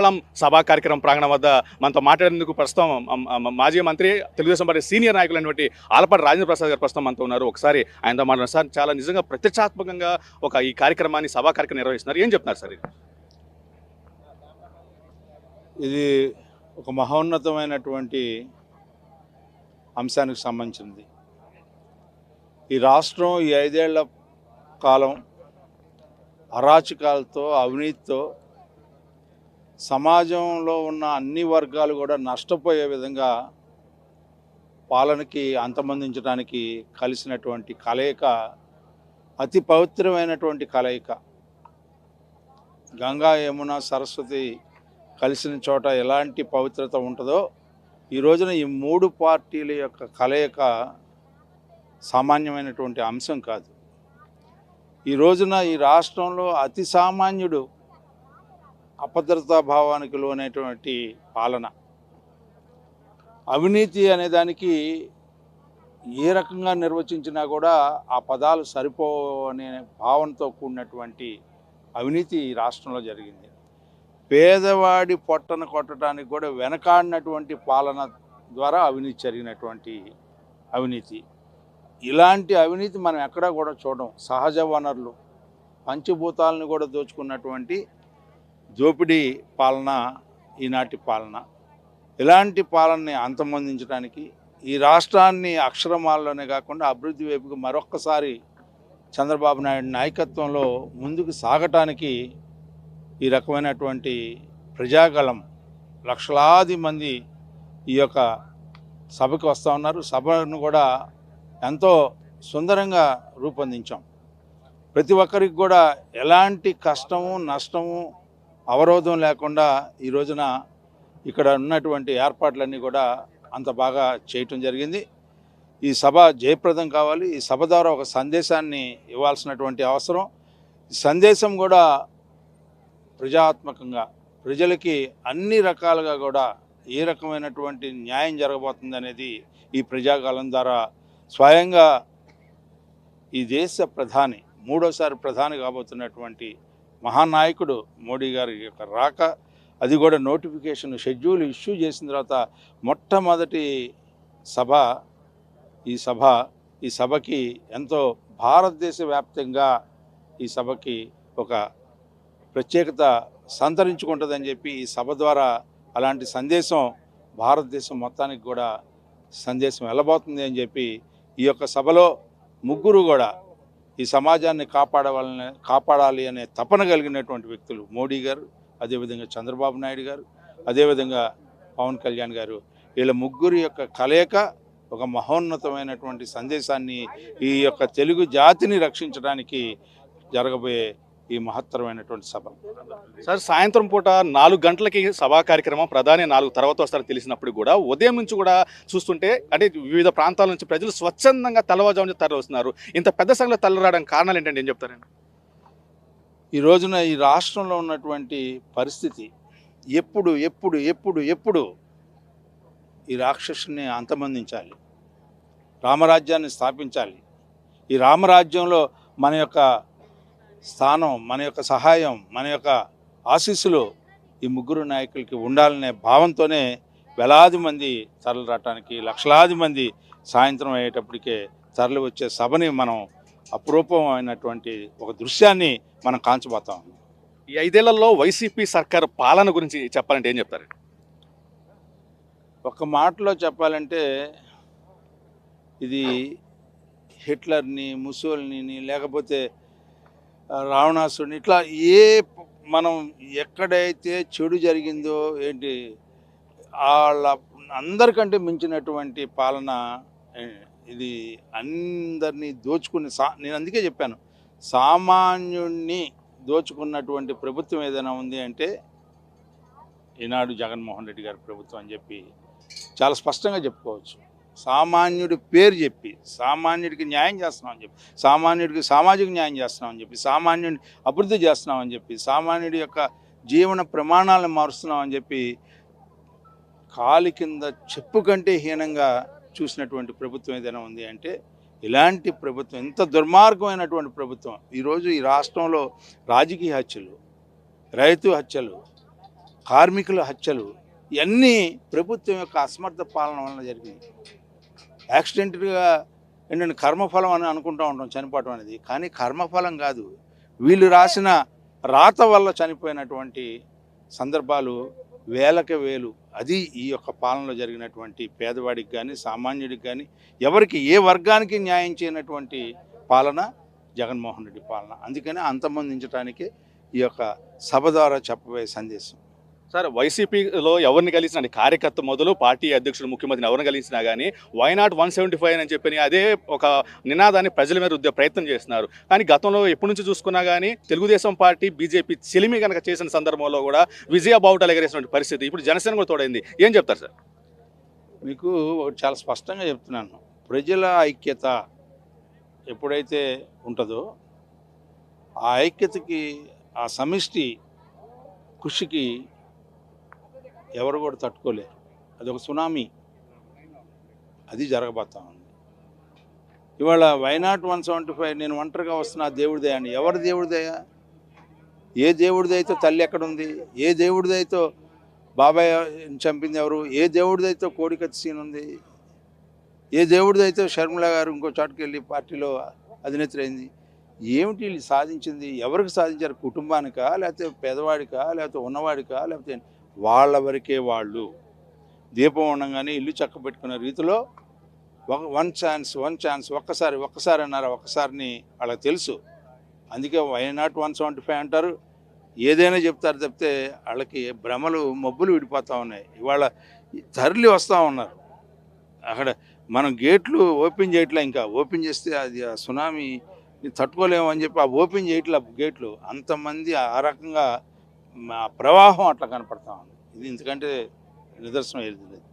మండలం సభా కార్యక్రమం ప్రాంగణం వద్ద మనతో మాట్లాడేందుకు ప్రస్తుతం మాజీ మంత్రి తెలుగుదేశం పార్టీ సీనియర్ నాయకులైనటువంటి ఆలపాటి రాజేంద్ర ప్రసాద్ గారు ప్రస్తుతం మనతో ఉన్నారు. ఒకసారి ఆయనతో మాట్లాడారు సార్ చాలా నిజంగా ప్రత్యక్షాత్మకంగా ఒక ఈ కార్యక్రమాన్ని సభా కార్యక్రమం నిర్వహిస్తున్నారు. ఏం చెప్తున్నారు సార్ ఇది? ఇది ఒక మహోన్నతమైనటువంటి అంశానికి సంబంధించింది ఈ రాష్ట్రం ఈ ఐదేళ్ళ కాలం అరాచకాలతో అవినీతితో సమాజంలో ఉన్న అన్ని వర్గాలు కూడా నష్టపోయే విధంగా పాలనకి అంతమందించడానికి కలిసినటువంటి కలయిక అతి పవిత్రమైనటువంటి కలయిక. గంగా యమున సరస్వతి కలిసిన చోట ఎలాంటి పవిత్రత ఉంటుందో ఈ రోజున ఈ మూడు పార్టీల యొక్క కలయిక సామాన్యమైనటువంటి అంశం కాదు. ఈ రోజున ఈ రాష్ట్రంలో అతి సామాన్యుడు అభద్రతా భావానికి లోనైనటువంటి పాలన. అవినీతి అనే దానికి ఏ రకంగా నిర్వచించినా కూడా ఆ పదాలు సరిపోవనే భావనతో కూడినటువంటి అవినీతి రాష్ట్రంలో జరిగింది. పేదవాడి పొట్టను కొట్టడానికి కూడా వెనకాడినటువంటి పాలన ద్వారా అవినీతి జరిగినటువంటి అవినీతి. ఇలాంటి అవినీతి మనం ఎక్కడా కూడా చూడడం సహజ వనరులు పంచభూతాలను కూడా దోచుకున్నటువంటి దోపిడీ పాలన ఈనాటి పాలన. ఇలాంటి పాలనని అంతమొందించడానికి ఈ రాష్ట్రాన్ని అక్షరమాలలోనే కాకుండా అభివృద్ధి వైపుకి మరొక్కసారి చంద్రబాబు నాయుడు నాయకత్వంలో ముందుకు సాగటానికి ఈ రకమైనటువంటి ప్రజాగళం లక్షలాది మంది ఈ యొక్క సభకు వస్తూ ఉన్నారు. సభను కూడా ఎంతో సుందరంగా రూపొందించాం. ప్రతి ఒక్కరికి కూడా ఎలాంటి కష్టము నష్టము అవరోధం లేకుండా ఈ రోజున ఇక్కడ ఉన్నటువంటి ఏర్పాట్లన్నీ కూడా అంత బాగా చేయటం జరిగింది. ఈ సభ జయప్రదం కావాలి. ఈ సభ ద్వారా ఒక సందేశాన్ని ఇవ్వాల్సినటువంటి అవసరం. సందేశం కూడా ప్రజాత్మకంగా ప్రజలకి అన్ని రకాలుగా కూడా ఏ రకమైనటువంటి న్యాయం జరగబోతుంది అనేది ఈ ప్రజాకాలం ద్వారా స్వయంగా ఈ దేశ ప్రధాని మూడోసారి ప్రధాని కాబోతున్నటువంటి మహానాయకుడు మోడీ గారి యొక్క రాక అది కూడా నోటిఫికేషన్ షెడ్యూల్ ఇష్యూ చేసిన తర్వాత మొట్టమొదటి సభ ఈ సభ ఈ సభకి ఎంతో భారతదేశ వ్యాప్తంగా ఈ సభకి ఒక ప్రత్యేకత సంతరించుకుంటుందని చెప్పి ఈ సభ ద్వారా అలాంటి సందేశం భారతదేశం మొత్తానికి కూడా సందేశం వెళ్ళబోతుంది అని చెప్పి ఈ యొక్క సభలో ముగ్గురు కూడా ఈ సమాజాన్ని కాపాడవాలని కాపాడాలి అనే తపన కలిగినటువంటి వ్యక్తులు మోడీ గారు అదేవిధంగా చంద్రబాబు నాయుడు గారు అదేవిధంగా పవన్ కళ్యాణ్ గారు. వీళ్ళ ముగ్గురు యొక్క కలయిక ఒక మహోన్నతమైనటువంటి సందేశాన్ని ఈ యొక్క తెలుగు జాతిని రక్షించడానికి జరగబోయే ఈ మహత్తరమైనటువంటి సభ. సార్ సాయంత్రం పూట నాలుగు గంటలకి సభా కార్యక్రమం ప్రధాని నాలుగు తర్వాత వస్తారో తెలిసినప్పుడు కూడా ఉదయం నుంచి కూడా చూస్తుంటే అంటే వివిధ ప్రాంతాల నుంచి ప్రజలు స్వచ్ఛందంగా తెల్లవారుజాము నుంచి ఇంత పెద్ద సంఖ్యలో తరలి కారణాలు ఏంటంటే ఏం చెప్తారండి? ఈ రోజున ఈ రాష్ట్రంలో ఉన్నటువంటి పరిస్థితి ఎప్పుడు ఎప్పుడు ఎప్పుడు ఎప్పుడు ఈ రాక్షసుని అంతమందించాలి. రామరాజ్యాన్ని స్థాపించాలి. ఈ రామరాజ్యంలో మన యొక్క స్థానం మన యొక్క సహాయం మన యొక్క ఆశీస్సులు ఈ ముగ్గురు నాయకులకి ఉండాలనే భావంతోనే వేలాది మంది తరలి రావటానికి లక్షలాది మంది సాయంత్రం అయ్యేటప్పటికే తరలి వచ్చే సభని మనం అపురూపమైనటువంటి ఒక దృశ్యాన్ని మనం కాంచబోతాం. ఈ ఐదేళ్ళలో వైసీపీ సర్కార్ పాలన గురించి చెప్పాలంటే ఏం చెప్తారు? ఒక మాటలో చెప్పాలంటే ఇది హిట్లర్ని ముసోల్ని లేకపోతే రావణాసుడిని ఇట్లా ఏ మనం ఎక్కడైతే చెడు జరిగిందో ఏంటి వాళ్ళ అందరికంటే మించినటువంటి పాలన ఇది అందరినీ దోచుకుని సా నేను అందుకే చెప్పాను. సామాన్యుణ్ణి దోచుకున్నటువంటి ప్రభుత్వం ఏదైనా ఉంది అంటే ఈనాడు జగన్మోహన్ రెడ్డి గారి ప్రభుత్వం అని చెప్పి చాలా స్పష్టంగా చెప్పుకోవచ్చు. సామాన్యుడి పేరు చెప్పి సామాన్యుడికి న్యాయం చేస్తున్నామని చెప్పి సామాన్యుడికి సామాజిక న్యాయం చేస్తున్నామని చెప్పి సామాన్యుడిని అభివృద్ధి చేస్తున్నామని చెప్పి సామాన్యుడి యొక్క జీవన ప్రమాణాలను మారుస్తున్నామని చెప్పి కాలి కింద చెప్పు కంటే హీనంగా చూసినటువంటి ప్రభుత్వం ఏదైనా ఉంది అంటే ఇలాంటి ప్రభుత్వం ఇంత దుర్మార్గమైనటువంటి ప్రభుత్వం ఈరోజు ఈ రాష్ట్రంలో రాజకీయ హత్యలు రైతు హత్యలు కార్మికుల హత్యలు ఇవన్నీ ప్రభుత్వం యొక్క అసమర్థ పాలన వలన జరిగింది యాక్సిడెంట్గా ఏంటంటే కర్మఫలం అని అనుకుంటూ ఉంటాం చనిపోవటం అనేది. కానీ కర్మఫలం కాదు. వీళ్ళు రాసిన రాత వల్ల చనిపోయినటువంటి సందర్భాలు వేలకి వేలు. అది ఈ యొక్క పాలనలో జరిగినటువంటి పేదవాడికి కానీ సామాన్యుడికి కానీ ఎవరికి ఏ వర్గానికి న్యాయం చేయనటువంటి పాలన జగన్మోహన్ రెడ్డి పాలన. అందుకనే అంతమందించడానికి ఈ యొక్క సభ ద్వారా చెప్పబోయే సందేశం. సార్ వైసీపీలో ఎవరిని కలిసినా కార్యకర్త మొదలు పార్టీ అధ్యక్షుడు ముఖ్యమంత్రిని ఎవరిని కలిసినా కానీ వైనాట్ వన్ సెవెంటీ ఫైవ్ అని చెప్పి అదే ఒక నినాదాన్ని ప్రజల మీద రుద్దే ప్రయత్నం చేస్తున్నారు. కానీ గతంలో ఎప్పటి నుంచి చూసుకున్నా కానీ తెలుగుదేశం పార్టీ బీజేపీ చెలిమి కనుక చేసిన సందర్భంలో కూడా విజయ బావుటాలు ఎగరేసినటువంటి పరిస్థితి ఇప్పుడు జనసేన కూడా తోడైంది. ఏం చెప్తారు సార్? మీకు చాలా స్పష్టంగా చెప్తున్నాను. ప్రజల ఐక్యత ఎప్పుడైతే ఉంటుందో ఆ ఐక్యతకి ఆ సమిష్టి కృషికి ఎవరు కూడా తట్టుకోలేరు. అదొక సునామీ. అది జరగబోతా ఉంది. ఇవాళ వైనాట్ వన్ సెవెంటీ ఫైవ్ నేను ఒంటరిగా వస్తున్నా దేవుడిదే అని. ఎవరు దేవుడిదయా ఏ దేవుడిదైతే తల్లి ఎక్కడుంది ఏ దేవుడిదైతే బాబాయ్ చంపింది ఎవరు? ఏ దేవుడిదైతే కోడికత్తి సీన్ ఉంది? ఏ దేవుడిదైతే షర్మిల గారు ఇంకో చోటుకి వెళ్ళి పార్టీలో అధినేత్రి అయింది ఏమిటి వీళ్ళు సాధించింది? ఎవరికి సాధించారు? కుటుంబానికా? లేకపోతే పేదవాడికా? లేకపోతే ఉన్నవాడికా? లేకపోతే వాళ్ళ వరకే వాళ్ళు. దీపం ఉండగానే ఇల్లు చక్క పెట్టుకునే రీతిలో ఒక వన్ ఛాన్స్ వన్ ఛాన్స్ ఒక్కసారి ఒక్కసారి అన్నారు ఒక్కసారిని వాళ్ళకి తెలుసు. అందుకే why not one seventy five అంటారు. ఏదైనా చెప్తారు తప్పితే వాళ్ళకి భ్రమలు మబ్బులు విడిపోతూ ఉన్నాయి. ఇవాళ తరలి వస్తూ ఉన్నారు. అక్కడ మనం గేట్లు ఓపెన్ చేయట్లే ఇంకా. ఓపెన్ చేస్తే అది ఆ సునామీ తట్టుకోలేము అని చెప్పి ఆ ఓపెన్ చేయట్లే గేట్లు. అంతమంది ఆ రకంగా మా ప్రవాహం అట్లా కనపడతా ఉంది. ఇది ఎందుకంటే నిదర్శనం ఏది లేదు.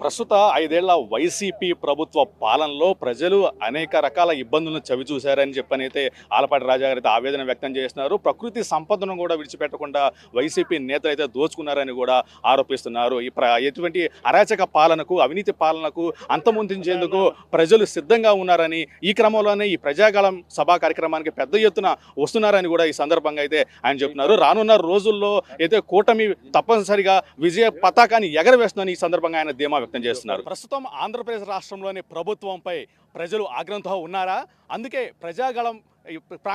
ప్రస్తుత ఐదేళ్ళ వైసీపీ ప్రభుత్వ పాలనలో ప్రజలు అనేక రకాల ఇబ్బందులను చవి చూశారని చెప్పనైతే ఆలపాటి రాజా గారు అయితే ఆవేదన వ్యక్తం చేస్తున్నారు. ప్రకృతి సంపదను కూడా విడిచిపెట్టకుండా వైసీపీ నేతలు అయితే దోచుకున్నారని కూడా ఆరోపిస్తున్నారు. ఈ ఎటువంటి అరాచక పాలనకు అవినీతి పాలనకు అంతమొందించేందుకు ప్రజలు సిద్ధంగా ఉన్నారని ఈ క్రమంలోనే ఈ ప్రజాగళం సభా కార్యక్రమానికి పెద్ద ఎత్తున వస్తున్నారని కూడా ఈ సందర్భంగా అయితే ఆయన చెప్తున్నారు. రానున్న రోజుల్లో అయితే కూటమి తప్పనిసరిగా విజయ పతాకాన్ని ఎగరవేస్తుందని ఈ సందర్భంగా ఆయన ధీమా వ్యక్తం చేస్తున్నారు. ప్రస్తుతం ఆంధ్రప్రదేశ్ రాష్ట్రంలోని ప్రభుత్వంపై ప్రజలు ఆగ్రహంతో ఉన్నారా? అందుకే ప్రజాగళం